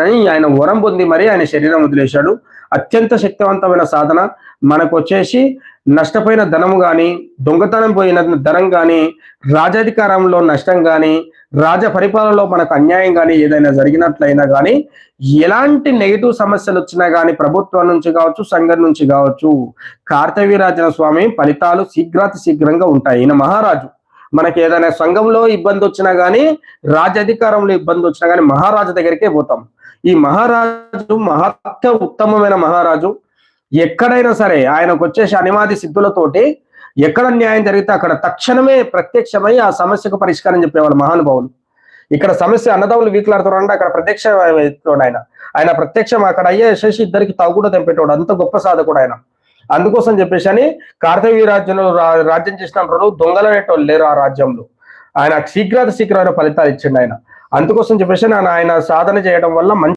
అని ఆయన వరం పొంది మరి ఆయన శరీరం వదిలేశాడు. అత్యంత శక్తివంతమైన సాధన. మనకు వచ్చేసి నష్టపోయిన ధనము కానీ దొంగతనం పోయిన ధనం కానీ రాజాధికారంలో నష్టం కానీ రాజ పరిపాలనలో మనకు అన్యాయం కానీ ఏదైనా జరిగినట్లయినా కానీ ఎలాంటి నెగిటివ్ సమస్యలు వచ్చినా కానీ ప్రభుత్వం నుంచి కావచ్చు సంఘం నుంచి కావచ్చు కార్తవీరాజన స్వామి ఫలితాలు శీఘ్రాతి శీఘ్రంగా ఉంటాయి. ఈయన మహారాజు. మనకి ఏదైనా సంఘంలో ఇబ్బంది వచ్చినా కానీ రాజ్యాధికారంలో ఇబ్బంది వచ్చినా కానీ మహారాజు దగ్గరికే పోతాం. ఈ మహారాజు మహత్వ ఉత్తమమైన మహారాజు. ఎక్కడైనా సరే ఆయనకు వచ్చేసి అనివాది సిద్ధులతోటి ఎక్కడ న్యాయం జరిగితే అక్కడ తక్షణమే ప్రత్యక్షమై ఆ సమస్యకు పరిష్కారం చెప్పేవాళ్ళు మహానుభావులు ఇక్కడ సమస్య అన్నదమ్ములు వీకులాడుతున్నారంటే అక్కడ ప్రత్యక్ష ఆయన. ఆయన ప్రత్యక్షం అక్కడ అయ్యే శేషి ఇద్దరికి తగ్గుడు తెంపేటోడు. అంత గొప్ప సాధకుడు ఆయన. అందుకోసం చెప్పేసి అని కార్తవీ రాజ్యంలో రా- రాజ్యం చేసినప్పుడు దొంగలు అనేటోళ్ళు లేరు ఆ రాజ్యంలో. ఆయన శీఘ్రాతి శీఘ్రమైన ఫలితాలు ఇచ్చిండు ఆయన. అందుకోసం చెప్పేసి ఆయన సాధన చేయడం వల్ల మంచి